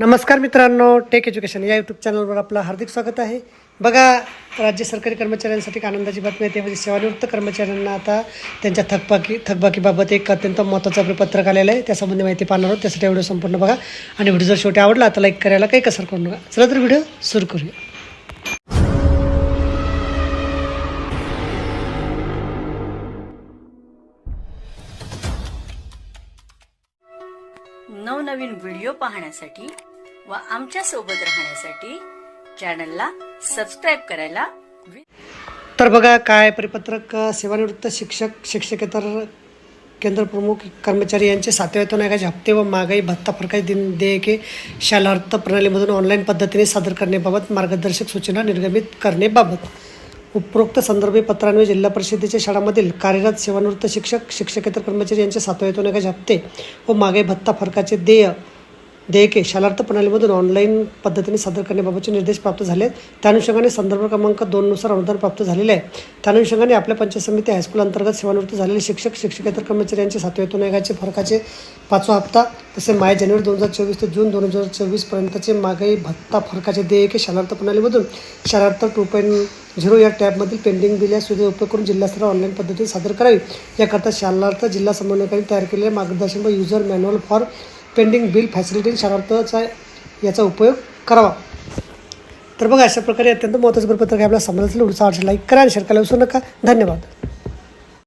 नमस्कार मित्रांनो take education या यूट्यूब चॅनलवर आपलं हार्दिक स्वागत आहे. बघा राज्य सरकारी कर्मचाऱ्यांसाठी एक आनंदाची बातमी आहे त्यामध्ये म्हणजे सेवानिवृत्त कर्मचाऱ्यांना आता त्यांच्या थकबाकी थकबाकीबाबत एक अत्यंत महत्त्वाचं पत्रक आलेलं आहे. त्यासंबंधी माहिती पाहणार आहोत. त्यासाठी व्हिडिओ संपूर्ण बघा. आणि व्हिडिओ जर शेवटी आवडला तर लाईक करायला काही कसर करू नका. चला तर व्हिडिओ सुरू करूया. नवनवीन व्हिडिओ पाहण्यासाठी व आमच्यासोबत राहण्यासाठी चॅनलला सबस्क्राईब करायला तर बघा काय परिपत्रक सेवानिवृत्त शिक्षक शिक्षकेतर केंद्र प्रमुख कर्मचारी यांचे सातव्या वेतन आयोगाचे हप्ते व महागाई भत्ता फरकाची दिन देयके शालार्थ प्रणालीमधून ऑनलाईन पद्धतीने सादर करण्याबाबत मार्गदर्शक सूचना निर्गमित करण्याबाबत. उपरोक्त संदर्भे पत्रान्वये जिल्हा परिषदेच्या शाळांमधील कार्यरत सेवानिवृत्त शिक्षक शिक्षकेतर कर्मचारी यांचे सातव्यातून एका हप्ते व मागे भत्ता फरकाचे देय देयके शालार्थ प्रणालीमधून ऑनलाईन पद्धतीने सादर करण्याबाबतचे निर्देश प्राप्त झाले त्यानुषंगाने त्या अनुषंगाने संदर्भ क्रमांक दोननुसार अनुदान प्राप्त झालेले आहे. त्या अनुषंगाने आपल्या पंचायत समिती हायस्कूल अंतर्गत सेवानिवृत्त झालेले शिक्षक शिक्षकेतर कर्मचारी यांचे सातव्या वेतन आयोगाचे फरकाचे पाचवा हप्ता तसे माय जानेवारी दोन हजार चोवीस ते जून दोन हजार चोवीसपर्यंतचे मागाई भत्ता फरकाचे देयके शालार्थ प्रणालीमधून शालार्थ टू पॉईंट झिरो या टॅबमधील पेंडिंग बिल या सुविधा उपयोग करून जिल्हास्तरावर ऑनलाईन पद्धतीने सादर करावी. याकरता शालार्थ जिल्हा समन्वयकांनी तयार केलेले मार्गदर्शन व user manual for pending bill facility शालार्थचा याचा उपयोग करावा. तर बघा अशा प्रकारे अत्यंत महत्त्वाचं पत्रक आहे आपल्या समाजातील उडचा लाईक करा आणि शेअर करायला विसरू नका. धन्यवाद.